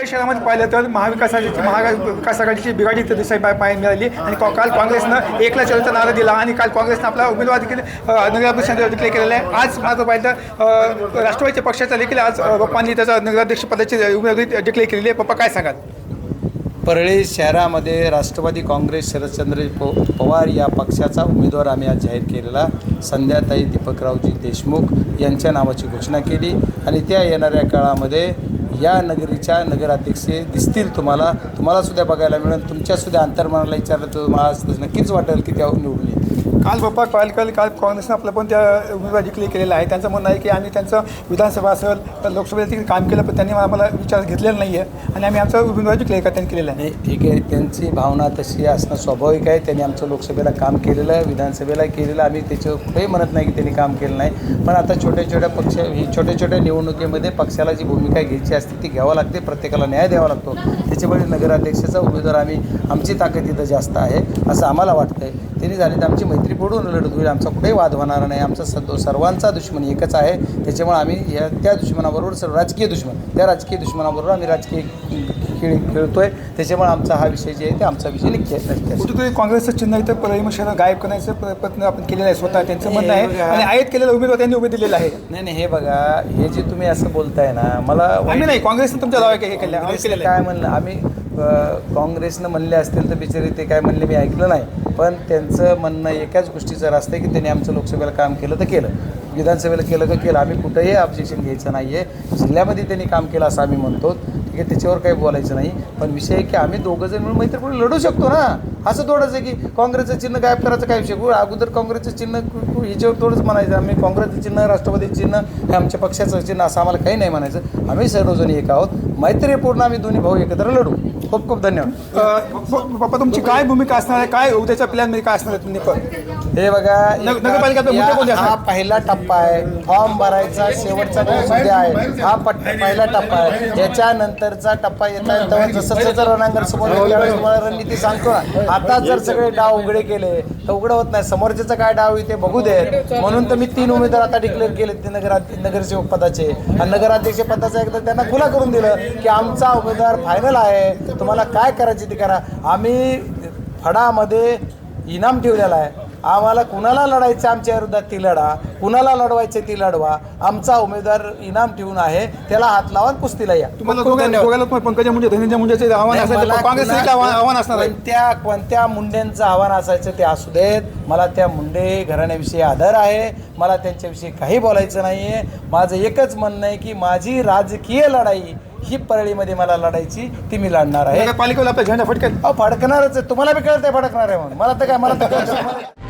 धुळे शहरामध्ये पाहिलं तर महाविकासाची महाविकास आघाडीची बिघाडी तर दिसाय पाहायला मिळाली. आणि काल काँग्रेसनं एकला चलचा नारा दिला आणि काल काँग्रेसनं आपला उमेदवार देखील नगराध्यक्ष डिक्लेअर केलेला आहे. आज माझं पाहिलं तर राष्ट्रवादीच्या पक्षाचा देखील आज पप्पांनी त्याचा नगराध्यक्ष पदाची उमेदवारी डिक्लेअर केलेली आहे. पप्पा काय सांगाल? परळी शहरामध्ये राष्ट्रवादी काँग्रेस शरदचंद्र पो पवार या पक्षाचा उमेदवार आम्ही आज जाहीर केलेला. संध्याताई दीपकरावजी देशमुख यांच्या नावाची घोषणा केली. आणि त्या येणाऱ्या काळामध्ये या नगरीच्या नगराध्यक्षे दिसतील तुम्हाला. तुम्हाला सुद्धा बघायला मिळेल. तुमच्यासुद्धा अंतर्मनाला विचारलं तर तुम्हाला नक्कीच वाटेल की त्या निवडून येईल काल बाप्पा काल काल काल काँग्रेसनं आपलं पण त्या उमेदवार जिंकले केलेला आहे. त्यांचं म्हणणं आहे की आम्ही त्यांचं विधानसभा असेल तर लोकसभेत काम केलं पण त्यांनी आम्हाला विचार घेतलेला नाही आहे. आणि आम्ही आमचा उमेदवार डिक्लेअर त्यांनी केलेला आहे. नाही ठीक आहे. त्यांची भावना तशी असणं स्वाभाविक आहे. त्यांनी आमचं लोकसभेला काम केलेलं आहे विधानसभेला केलेलं आम्ही त्याचं कुठेही म्हणत नाही की त्यांनी काम केलं नाही. पण आता छोट्या छोट्या पक्ष ही छोट्या छोट्या निवडणुकीमध्ये पक्षाला जी भूमिका घ्यायची असते ती घ्यावं लागते. प्रत्येकाला न्याय द्यावा लागतो. त्याच्यामुळे नगराध्यक्षाचा उमेदवार आम्ही आमची ताकद इथं जास्त आहे असं आम्हाला वाटतं आहे त्यांनी झाली तर आमची मैत्री पडून लढत होईल. आमचा कुठेही वाद होणार नाही. आमचा सद सर्वांचा दुश्मन एकच आहे. त्याच्यामुळे आम्ही या त्या दुश्मनाबरोबर सर्व राजकीय दुश्मन. त्या राजकीय दुश्मनाबरोबर आम्ही राजकीय खेळ खेळतोय. त्याच्यामुळे आमचा हा विषय जे आहे ते आमचा विषय आहे. कुठेतरी काँग्रेसचं चिन्ह इथं परळी शहर गायब करण्याचं प्र- प्रयत्न आपण केलेला आहे. स्वतः त्यांचं म्हणणं आहे. आणि आयात केलेला उमेदवार त्यांनी उभे दिलेला आहे नाही नाही हे बघा. हे जे तुम्ही असं बोलताय ना मला नाही. काँग्रेसनं तुमच्या दावा हे केलं काय म्हणलं? आम्ही काँग्रेसनं म्हणले असतील तर बिचारे ते काय म्हणले मी ऐकलं नाही. पण त्यांचं म्हणणं एकाच गोष्टीचं असतं की त्यांनी आमचं लोकसभेला काम केलं तर केलं. विधानसभेला केलं तर केलं. आम्ही कुठंही ऑब्जेक्शन घ्यायचं नाही आहे जिल्ह्यामध्ये त्यांनी काम केलं असं आम्ही म्हणतो. ठीक आहे त्याच्यावर काही बोलायचं नाही. पण विषय आहे की आम्ही दोघं जण मिळून मैत्रीपूर्ण लढू शकतो ना. असं थोडंच आहे की काँग्रेसचं चिन्ह गायब करायचं काय विषय? अगोदर काँग्रेसचं चिन्ह ह्याच्यावर थोडंच म्हणायचं. आम्ही काँग्रेसचं चिन्ह राष्ट्रवादीचं चिन्ह हे आमच्या पक्षाचं चिन्ह असं आम्हाला काही नाही म्हणायचं. आम्ही सर्वजण एक आहोत. मैत्रीपूर्ण आम्ही दोन्ही भाऊ एकत्र लढू. खूप खूप धन्यवाद. अ, प- पप्पा तुमची काय भूमिका असणार आहे? काय उद्याच्या प्लॅनमध्ये काय असणार आहे तुम्ही हे बघा? हा पहिला टप्पा आहे. फॉर्म भरायचा शेवटचा उद्या आहे. हा पहिला टप्पा आहे. याच्यानंतरचा टप्पा येत आहे. तेव्हा जसं जसं रणांगण समोर येईल त्यावेळेस तुम्हाला रणनीती सांगतो. ना आता जर सगळे डाव उघडे केले तर उघडं होत नाही. समोरच्याचा काय डाव आहे ते बघू देत. म्हणून तर मी तीन उमेदवार आता डिक्लेअर केले ते नगरा नगरसेवक पदाचे. आणि नगराध्यक्ष पदाचं एकदा त्यांना खुला करून दिलं की आमचा उमेदवार फायनल आहे. तुम्हाला काय करायचे ते करा. आम्ही फडामध्ये इनाम ठेवलेला आहे. आम्हाला कुणाला लढायचं आमच्या विरोधात ती लढा? कुणाला लढवायचे ती लढवा? आमचा उमेदवार इनाम ठेवून आहे. त्याला हात लावा कुस्तीला या. तुम्हाला पंकजा मुंडे धनंजय मुंडेचे आव्हान आव्हान असणार कोणत्या कोणत्या मुंड्यांचं आव्हान असायचं ते असू देत. मला त्या मुंडे घराण्याविषयी आदर आहे. मला त्यांच्याविषयी काही बोलायचं नाही आहे माझं एकच म्हणणं आहे की माझी राजकीय लढाई ही परळीमध्ये मला लढायची ती मी लढणार आहे. नगरपालिकेवर आपला झेंडा फटकेल अहो फडकणारच आहे. तुम्हाला बी कळत आहे फडकणार आहे म्हणून. मला तर काय मला तर